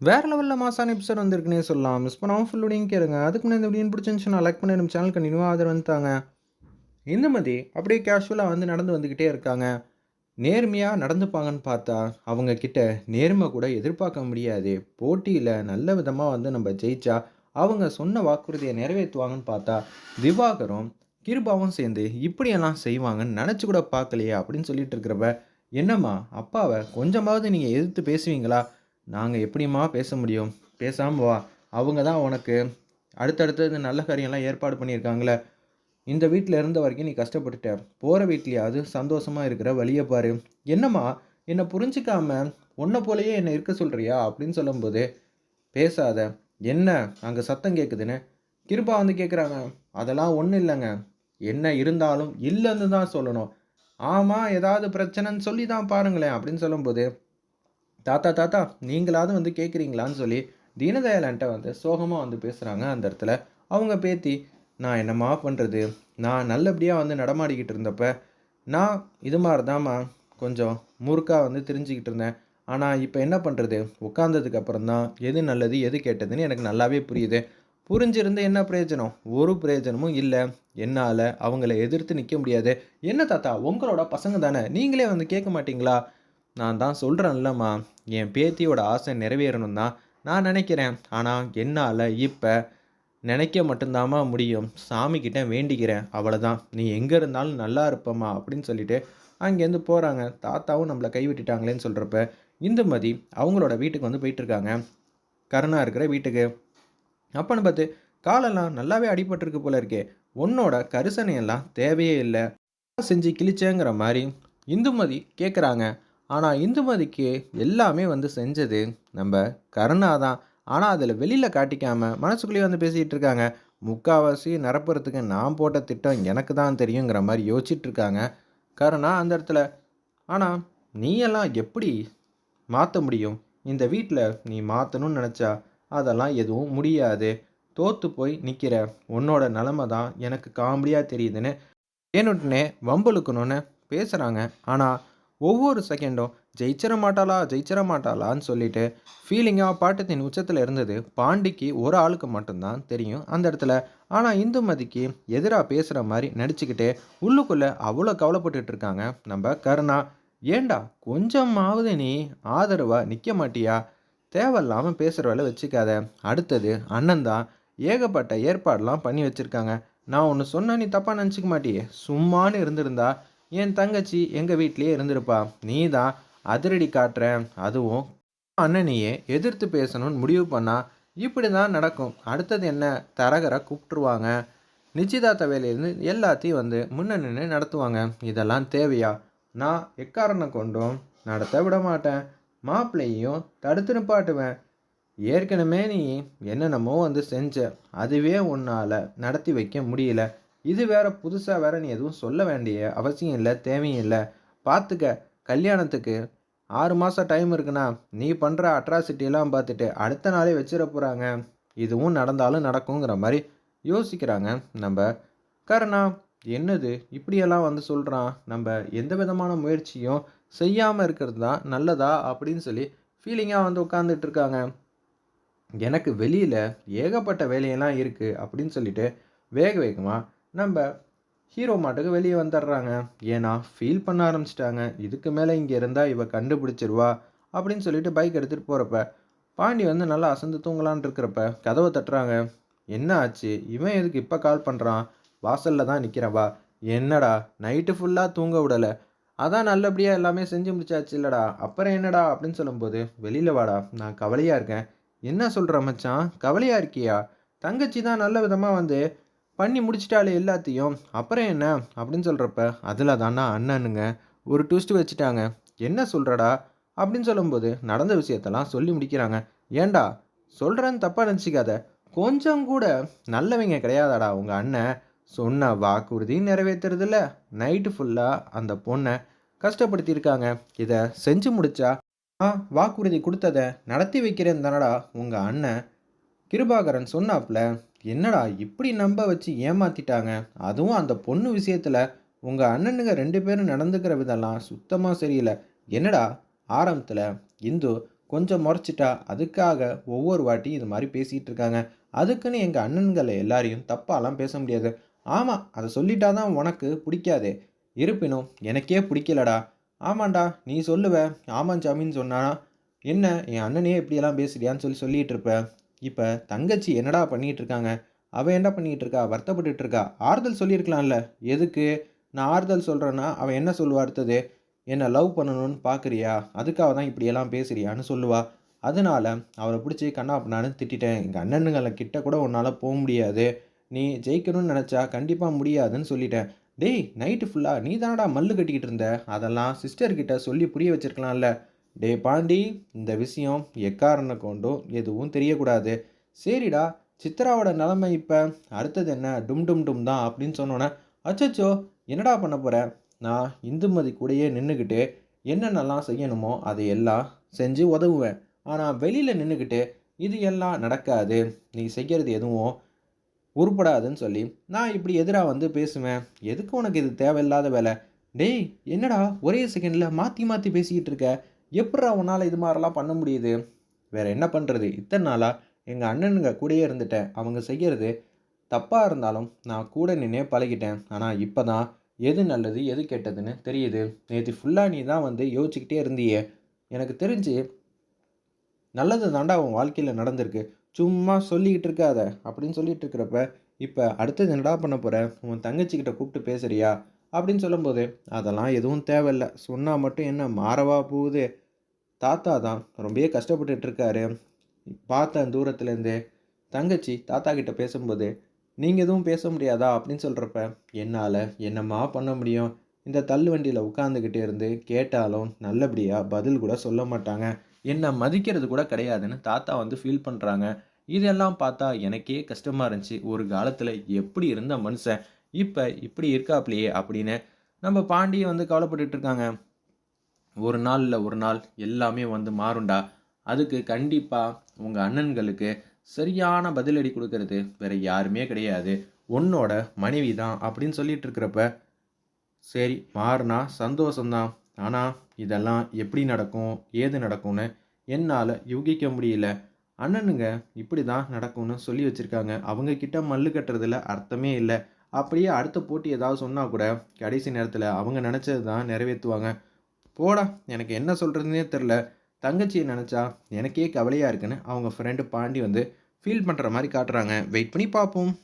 வேற லெவலில் மாசான எபிசோட் வந்திருக்குன்னே சொல்லலாம். மிஸ் பண்ணாமல் ஃபுல் வீடியும் கேளுங்க. அதுக்கு முன்னாடி இந்த வீடியோ பிடிச்சிருந்துச்சுன்னா லைக் பண்ணி நம்ம சேனல் கண்டினியூவாக ஆதரவு வந்துட்டாங்க இந்த மாதிரி அப்படியே கேஷுவலாக வந்து நடந்து வந்துக்கிட்டே இருக்காங்க. நேர்மையாக நடந்துப்பாங்கன்னு பார்த்தா அவங்க கிட்ட நேர்மை கூட எதிர்பார்க்க முடியாது. போட்டியில் நல்ல விதமாக வந்து நம்ம ஜெயிச்சா அவங்க சொன்ன வாக்குறுதியை நிறைவேற்றுவாங்கன்னு பார்த்தா திவாகரும் கிருபாவும் சேர்ந்து இப்படியெல்லாம் செய்வாங்கன்னு நினச்சி கூட பார்க்கலையே அப்படின்னு சொல்லிட்டு இருக்கிறப்ப என்னம்மா அப்பாவை கொஞ்சமாவது நீங்கள் எதிர்த்து பேசுவீங்களா? நாங்கள் எப்படிம்மா பேச முடியும்? பேசாமல் வா. அவங்க தான் உனக்கு அடுத்தடுத்தது நல்ல காரியம்லாம் ஏற்பாடு பண்ணியிருக்காங்களே. இந்த வீட்டில் இருந்த வரைக்கும் நீ கஷ்டப்பட்டுட்ட. போகிற வீட்லையாவது சந்தோஷமாக இருக்கிற வழியை பாரு. என்னம்மா? என்னை புரிஞ்சிக்காம உன்னை போலயே என்னை இருக்க சொல்கிறியா அப்படின்னு சொல்லும்போது பேசாத. என்ன? அங்கே சத்தம் கேட்குதுன்னு கிருபா வந்து கேட்குறாங்க அதெல்லாம் ஒன்றும் இல்லைங்க. என்ன இருந்தாலும் இல்லைன்னு தான் சொல்லணும். ஆமாம் ஏதாவது பிரச்சனைன்னு சொல்லி தான் பாருங்களேன். அப்படின்னு சொல்லும்போது தாத்தா தாத்தா நீங்களாவது வந்து கேட்குறீங்களான்னு சொல்லி தீனதயாளன்ட்ட வந்து சோகமாக வந்து பேசுகிறாங்க அந்த இடத்துல. அவங்க பேத்தி நான் என்னம்மா பண்ணுறது நான் நல்லபடியாக வந்து நடமாடிக்கிட்டு இருந்தப்ப நான் இது மாதிரி தாம்மா கொஞ்சம் முறுக்காக வந்து தெரிஞ்சுக்கிட்டு இருந்தேன். ஆனால் இப்போ என்ன பண்ணுறது உட்காந்ததுக்கு அப்புறம் தான் எது நல்லது எது கெட்டதுன்னு எனக்கு நல்லாவே புரியுது. புரிஞ்சிருந்து என்ன பிரயோஜனம்? ஒரு பிரயோஜனமும் இல்லை. என்னால் அவங்கள எதிர்த்து நிற்க முடியாது. என்ன தாத்தா உங்களோட பசங்க தானே? நீங்களே வந்து கேட்க மாட்டிங்களா? நான் தான் சொல்கிறேன்லம்மா என் பேத்தியோட ஆசை நிறைவேறணும் தான் நான் நினைக்கிறேன். ஆனால் என்னால் இப்போ நினைக்க மட்டும்தாம்மா முடியும். சாமிக்கிட்ட வேண்டிக்கிறேன். அவ்வளோதான் நீ எங்கே இருந்தாலும் நல்லா இருப்பம்மா அப்படின்னு சொல்லிட்டு அங்கேருந்து போகிறாங்க தாத்தாவும் நம்மளை கைவிட்டுட்டாங்களேன்னு சொல்கிறப்ப இந்துமதி அவங்களோட வீட்டுக்கு வந்து போயிட்டுருக்காங்க. கருணா இருக்கிற வீட்டுக்கு. அப்பன்னு பார்த்து காலெல்லாம் நல்லாவே அடிபட்டிருக்கு போல இருக்கே. உன்னோட கரிசனையெல்லாம் தேவையே இல்லை. செஞ்சு கிழிச்சேங்கிற மாதிரி இந்துமதி கேட்குறாங்க ஆனால் இந்துமதிக்கு எல்லாமே வந்து செஞ்சது நம்ம கருணா தான். ஆனால் அதில் வெளியில் காட்டிக்காமல் மனசுக்குள்ளேயே வந்து பேசிகிட்டு இருக்காங்க. முக்கால்வாசி நிரப்புறதுக்கு நான் போட்ட திட்டம் எனக்கு தான் தெரியுங்கிற மாதிரி யோசிச்சுட்டு இருக்காங்க. கருணா அந்த இடத்துல ஆனால் நீயெல்லாம் எப்படி மாற்ற முடியும்? இந்த வீட்டில் நீ மாற்றணும்னு நினச்சா அதெல்லாம் எதுவும் முடியாது. தோற்று போய் நிற்கிற உன்னோட நிலமை தான் எனக்கு காமெடியாக தெரியுதுன்னு. ஏனுடனே வம்புழுக்கணும்னு பேசுகிறாங்க ஆனால் ஒவ்வொரு செகண்டும் ஜெயிச்சிட மாட்டாளா ஜெயிச்சிட மாட்டாளான்னு சொல்லிட்டு ஃபீலிங்காக பாட்டத்தின் உச்சத்தில் இருந்தது பாண்டிக்கு ஒரு ஆளுக்கு மட்டும்தான் தெரியும் அந்த இடத்துல. ஆனால் இந்துமதிக்கு எதிராக பேசுகிற மாதிரி நடிச்சுக்கிட்டே உள்ளுக்குள்ளே அவ்வளோ கவலைப்பட்டுட்டு இருக்காங்க நம்ம கருணா. ஏண்டா கொஞ்சமாவது நீ ஆதரவாக நிற்க மாட்டியா? தேவையில்லாமல் பேசுகிற வேலை வச்சுக்காத. அடுத்தது அண்ணன் தான் ஏகப்பட்ட ஏற்பாடெலாம் பண்ணி வச்சுருக்காங்க. நான் ஒன்று சொன்னால் நீ தப்பாக நினச்சிக்க மாட்டியே. சும்மான்னு இருந்திருந்தா என் தங்கச்சி எங்கள் வீட்லேயே இருந்திருப்பா. நீ தான் அதிரடி காட்டுறேன். அதுவும் அண்ணனையே எதிர்த்து பேசணும்னு முடிவு பண்ணால் இப்படி தான் நடக்கும். அடுத்தது என்ன? தரகரை கூப்பிட்டுருவாங்க. நிச்சயதார்த்த வேலையிலேருந்து எல்லாத்தையும் வந்து முன்ன நின்று நடத்துவாங்க. இதெல்லாம் தேவையா? நான் எக்காரணம் கொண்டும் நடத்த விட மாட்டேன். மாப்பிள்ளையும் தடுத்து நிப்பாட்டுவேன். ஏற்கனவே நீ என்னென்னமோ வந்து செஞ்ச. அதுவே உன்னால் நடத்தி வைக்க முடியல. இது வேற புதுசாக வேற நீ எதுவும் சொல்ல வேண்டிய அவசியம் இல்லை தேவையும் இல்லை. பார்த்துக்க கல்யாணத்துக்கு ஆறு மாதம் டைம் இருக்குண்ணா நீ பண்ணுற அட்ராசிட்டியெல்லாம் பார்த்துட்டு அடுத்த நாளே வச்சிட போகிறாங்க இதுவும் நடந்தாலும் நடக்குங்கிற மாதிரி யோசிக்கிறாங்க. நம்ம கருணா என்னது இப்படியெல்லாம் வந்து சொல்கிறான் நம்ம எந்த விதமான முயற்சியும் செய்யாமல் இருக்கிறது தான் நல்லதா அப்படின்னு சொல்லி ஃபீலிங்காக வந்து உட்காந்துட்டு இருக்காங்க. எனக்கு வெளியில் ஏகப்பட்ட வேலையெல்லாம் இருக்குது அப்படின்னு சொல்லிட்டு வேக வேகமாக நம்ம ஹீரோ மாட்டுக்கு வெளியே வந்துடுறாங்க. ஏன்னா ஃபீல் பண்ண ஆரம்பிச்சிட்டாங்க. இதுக்கு மேலே இங்கே இருந்தால் இவ கண்டுபிடிச்சிருவா அப்படின்னு சொல்லிட்டு பைக் எடுத்துகிட்டு போகிறப்ப பாண்டி வந்து நல்லா அசந்து தூங்கலான் இருக்கிறப்ப கதவை தட்டுறாங்க. என்ன ஆச்சு? இவன் எதுக்கு இப்போ கால் பண்ணுறான் வாசலில் தான் நிற்கிறவா என்னடா? நைட்டு ஃபுல்லாக தூங்க விடலை. அதான் நல்லபடியாக எல்லாமே செஞ்சு முடிச்சாச்சு இல்லைடா. அப்புறம் என்னடா? அப்படின்னு சொல்லும்போது வெளியில் வாடா. நான் கவலையாக இருக்கேன். என்ன சொல்கிற மச்சான்? கவலையாக இருக்கியா? தங்கச்சி தான் நல்ல விதமாக வந்து பண்ணி முடிச்சிட்டாலே எல்லாத்தையும். அப்புறம் என்ன? அப்படின்னு சொல்கிறப்ப அதில் தானா அண்ணனுங்க? ஒரு ட்விஸ்ட் வச்சுட்டாங்க. என்ன சொல்கிறடா அப்படின்னு சொல்லும்போது நடந்த விஷயத்தெல்லாம் சொல்லி முடிக்கிறாங்க. ஏண்டா? சொல்கிறேன்னு தப்பாக நினச்சிக்காத. கொஞ்சம் கூட நல்லவங்க கிடையாதாடா உங்கள் அண்ணன்? சொன்ன வாக்குறுதி நிறைவேற்றுறதில்ல நைட்டு ஃபுல்லாக அந்த பொண்ணை கஷ்டப்படுத்தியிருக்காங்க. இதை செஞ்சு முடிச்சா ஆ வாக்குறுதி கொடுத்ததை நடத்தி வைக்கிறேன் தானடா உங்கள் அண்ணன் கிருபாகரன் சொன்னாப்புல என்னடா இப்படி நம்ப வச்சு ஏமாத்திட்டாங்க? அதுவும் அந்த பொண்ணு விஷயத்தில். உங்கள் அண்ணனுங்க ரெண்டு பேரும் நடந்துக்கிற விதம்லாம் சுத்தமாக சரியில்லை. என்னடா ஆரம்பத்தில்? இந்து கொஞ்சம் முறைச்சிட்டா அதுக்காக ஒவ்வொரு வாட்டி இது மாதிரி பேசிகிட்டு இருக்காங்க. அதுக்குன்னு எங்கள் அண்ணன்களை எல்லாரையும் தப்பாலாம் பேச முடியாது. ஆமாம் அதை சொல்லிட்டா தான் உனக்கு பிடிக்காதே. இருப்பினும் எனக்கே பிடிக்கலடா. ஆமாண்டா நீ சொல்லுவ. ஆமாம் சாமின்னு சொன்னா என்ன என் அண்ணனையே இப்படியெல்லாம் பேசுறியான்னு சொல்லி சொல்லிகிட்டு இருப்பேன் இப்போ தங்கச்சி என்னடா பண்ணிகிட்டு இருக்காங்க? அவள் என்ன பண்ணிகிட்டு இருக்கா? வருத்தப்பட்டு இருக்கா? ஆறுதல் சொல்லியிருக்கலாம்ல. எதுக்கு? நான் ஆறுதல் சொல்கிறேன்னா அவன் என்ன சொல்லுவா அடுத்தது? என்னை லவ் பண்ணணும்னு பார்க்குறியா அதுக்காக தான் இப்படியெல்லாம் பேசுறியான்னு சொல்லுவா. அதனால் அவரை பிடிச்சி கண்ணா பண்ணான்னு திட்டிட்டேன். எங்கள் அண்ணனுங்களை கிட்ட கூட உன்னால் போக முடியாது. நீ ஜெயிக்கணும்னு நினச்சா கண்டிப்பாக முடியாதுன்னு சொல்லிட்டேன். டேய் நைட்டு ஃபுல்லாக நீ தானடா மல்லு கட்டிக்கிட்டு இருந்த? அதெல்லாம் சிஸ்டர்கிட்ட சொல்லி புரிய வச்சிருக்கலாம்ல. டே பாண்டி இந்த விஷயம் எக்காரண கொண்டும் எதுவும் தெரியக்கூடாது. சரிடா சித்ராவோட நிலைமை இப்போ அடுத்தது என்ன? டும் டும் டும் தான் அப்படின்னு சொன்னோன்னே அச்சச்சோ என்னடா பண்ண போகிறேன் நான் இந்துமதி கூடயே நின்றுக்கிட்டு என்னென்னலாம் செய்யணுமோ அதை எல்லாம் செஞ்சு உதவுவேன். ஆனால் வெளியில் நின்றுக்கிட்டு இது எல்லாம் நடக்காது. நீ செய்கிறது எதுவும் உருப்படாதுன்னு சொல்லி நான் இப்படி எதிராக வந்து பேசுவேன். எதுக்கு உனக்கு இது தேவையில்லாத வேலை? டேய் என்னடா ஒரே செகண்டில் மாற்றி மாற்றி பேசிக்கிட்டு இருக்க? எப்பட்றா உன்னால் இது மாதிரிலாம் பண்ண முடியுது? வேற என்ன பண்ணுறது இத்தனை நாளாக எங்கள் அண்ணனுங்க கூடயே இருந்துட்டேன். அவங்க செய்கிறது தப்பாக இருந்தாலும் நான் கூட நின்னே பழகிட்டேன். ஆனால் இப்போ தான் எது நல்லது எது கெட்டதுன்னு தெரியுது. நேற்று ஃபுல்லாக நீ தான் வந்து யோசிச்சுக்கிட்டே இருந்தியே. எனக்கு தெரிஞ்சு நல்லது தாண்டா உன் வாழ்க்கையில் நடந்திருக்கு. சும்மா சொல்லிக்கிட்டு இருக்காத அப்படின்னு சொல்லிகிட்டு இருக்கிறப்ப இப்போ அடுத்தது என்னடா பண்ண போகிற உன் தங்கச்சிக்கிட்ட கூப்பிட்டு பேசுறியா? அப்படின்னு சொல்லும்போது அதெல்லாம் எதுவும் தேவையில்ல. சொன்னால் மட்டும் என்ன மாறவா போகுது? தாத்தா தான் ரொம்பவே கஷ்டப்பட்டுட்டு பார்த்தேன் தூரத்துலேருந்து தங்கச்சி தாத்தா கிட்ட பேசும்போது நீங்கள் எதுவும் பேச முடியாதா? அப்படின்னு சொல்கிறப்ப என்னால் என்னம்மா பண்ண முடியும்? இந்த தள்ளு வண்டியில் உட்காந்துக்கிட்டே இருந்து கேட்டாலும் நல்லபடியாக பதில் கூட சொல்ல மாட்டாங்க. என்னை மதிக்கிறது கூட கிடையாதுன்னு தாத்தா வந்து ஃபீல் பண்ணுறாங்க இதெல்லாம் பார்த்தா எனக்கே கஷ்டமாக இருந்துச்சு. ஒரு காலத்தில் எப்படி இருந்த மனுஷன்? இப்போ இப்படி இருக்காப்லையே அப்படின்னு நம்ம பாண்டியை வந்து கவலைப்பட்டுட்டு இருக்காங்க. ஒரு நாளில் ஒரு நாள் எல்லாமே வந்து மாறும்டா. அதுக்கு கண்டிப்பாக உங்கள் அண்ணன்களுக்கு சரியான பதிலடி கொடுக்கறது வேற யாருமே கிடையாது. உன்னோட மனைவி தான் அப்படின்னு சொல்லிட்டு இருக்கிறப்ப சரி மாறினா சந்தோஷம்தான். ஆனால் இதெல்லாம் எப்படி நடக்கும் ஏது நடக்கும்னு என்னால் யூகிக்க முடியல. அண்ணனுங்க இப்படி தான் நடக்கும்னு சொல்லி வச்சுருக்காங்க. அவங்க கிட்ட மல்லு கட்டுறதுல அர்த்தமே இல்லை. அப்படியே அடுத்த போட்டி ஏதாவது சொன்னால் கூட கடைசி நேரத்தில் அவங்க நினச்சது தான் நிறைவேற்றுவாங்க. போடா எனக்கு என்ன சொல்கிறதுனே தெரில தங்கச்சியை நினச்சா எனக்கே கவலையாக இருக்குன்னு அவங்க ஃப்ரெண்டு பாண்டி வந்து ஃபீல் பண்ணுற மாதிரி காட்டுறாங்க. வெயிட் பண்ணி பார்ப்போம்.